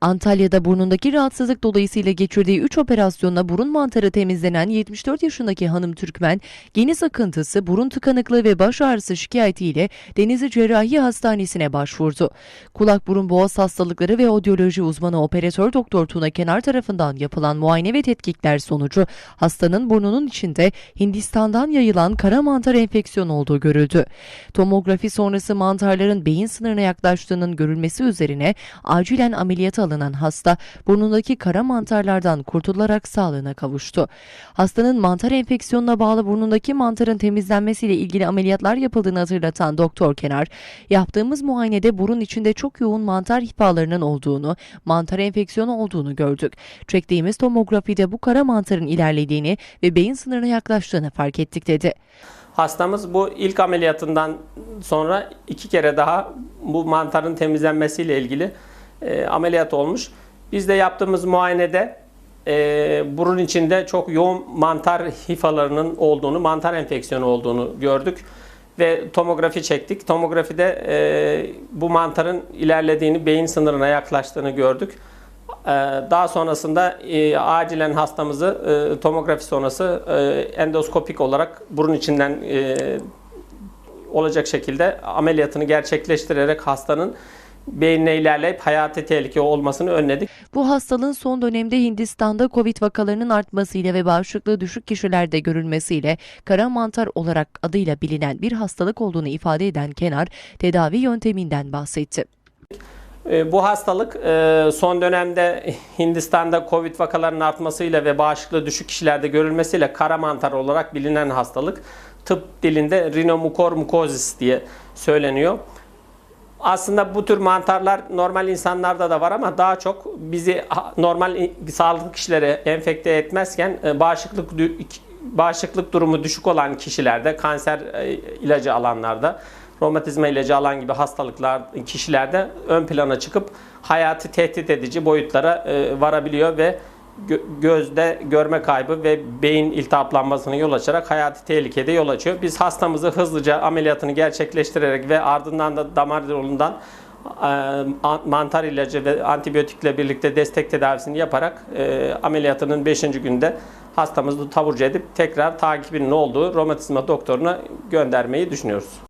Antalya'da burnundaki rahatsızlık dolayısıyla geçirdiği 3 operasyonla burun mantarı temizlenen 74 yaşındaki hanım Türkmen, geniz akıntısı, burun tıkanıklığı ve baş ağrısı şikayetiyle Denizli Cerrahi Hastanesi'ne başvurdu. Kulak burun boğaz hastalıkları ve odyoloji uzmanı operatör doktor Tuna Kenar tarafından yapılan muayene ve tetkikler sonucu hastanın burnunun içinde Hindistan'dan yayılan kara mantar enfeksiyonu olduğu görüldü. Tomografi sonrası mantarların beyin sınırına yaklaştığının görülmesi üzerine acilen ameliyata alınan hasta burnundaki kara mantarlardan kurtularak sağlığına kavuştu. Hastanın mantar enfeksiyonuna bağlı burnundaki mantarın temizlenmesiyle ilgili ameliyatlar yapıldığını hatırlatan Doktor Kenar, yaptığımız muayenede burun içinde çok yoğun mantar ihbalarının olduğunu, mantar enfeksiyonu olduğunu gördük. Çektiğimiz tomografide bu kara mantarın ilerlediğini ve beyin sınırına yaklaştığını fark ettik dedi. Hastamız bu ilk ameliyatından sonra iki kere daha bu mantarın temizlenmesiyle ilgili e, ameliyat olmuş. Biz de yaptığımız muayenede e, burun içinde çok yoğun mantar hifalarının olduğunu, mantar enfeksiyonu olduğunu gördük ve tomografi çektik. Tomografide e, bu mantarın ilerlediğini, beyin sınırına yaklaştığını gördük. E, Daha sonrasında e, acilen hastamızı e, tomografi sonrası e, endoskopik olarak burun içinden e, olacak şekilde ameliyatını gerçekleştirerek hastanın beynine ilerleyip hayati tehlike olmasını önledik. Bu hastalığın son dönemde Hindistan'da Covid vakalarının artmasıyla ve bağışıklığı düşük kişilerde görülmesiyle kara mantar olarak adıyla bilinen bir hastalık olduğunu ifade eden Kenar, tedavi yönteminden bahsetti. E, Bu hastalık e, son dönemde Hindistan'da Covid vakalarının artmasıyla ve bağışıklığı düşük kişilerde görülmesiyle kara mantar olarak bilinen hastalık. Tıp dilinde rhinomukor mucosis diye söyleniyor. Aslında bu tür mantarlar normal insanlarda da var ama daha çok bizi normal sağlıklı kişilere enfekte etmezken e, bağışıklık bağışıklık durumu düşük olan kişilerde, kanser e, ilacı alanlarda, romatizma ilacı alan gibi hastalıklar kişilerde ön plana çıkıp hayati tehdit edici boyutlara e, varabiliyor ve gö- gözde görme kaybı ve beyin iltihaplanmasına yol açarak hayati tehlikede yol açıyor. Biz hastamızı hızlıca ameliyatını gerçekleştirerek ve ardından da damar yolundan an- mantar ilacı ve antibiyotikle birlikte destek tedavisini yaparak ameliyatının 5. günde hastamızı taburcu edip tekrar takibinin olduğu romatizma doktoruna göndermeyi düşünüyoruz.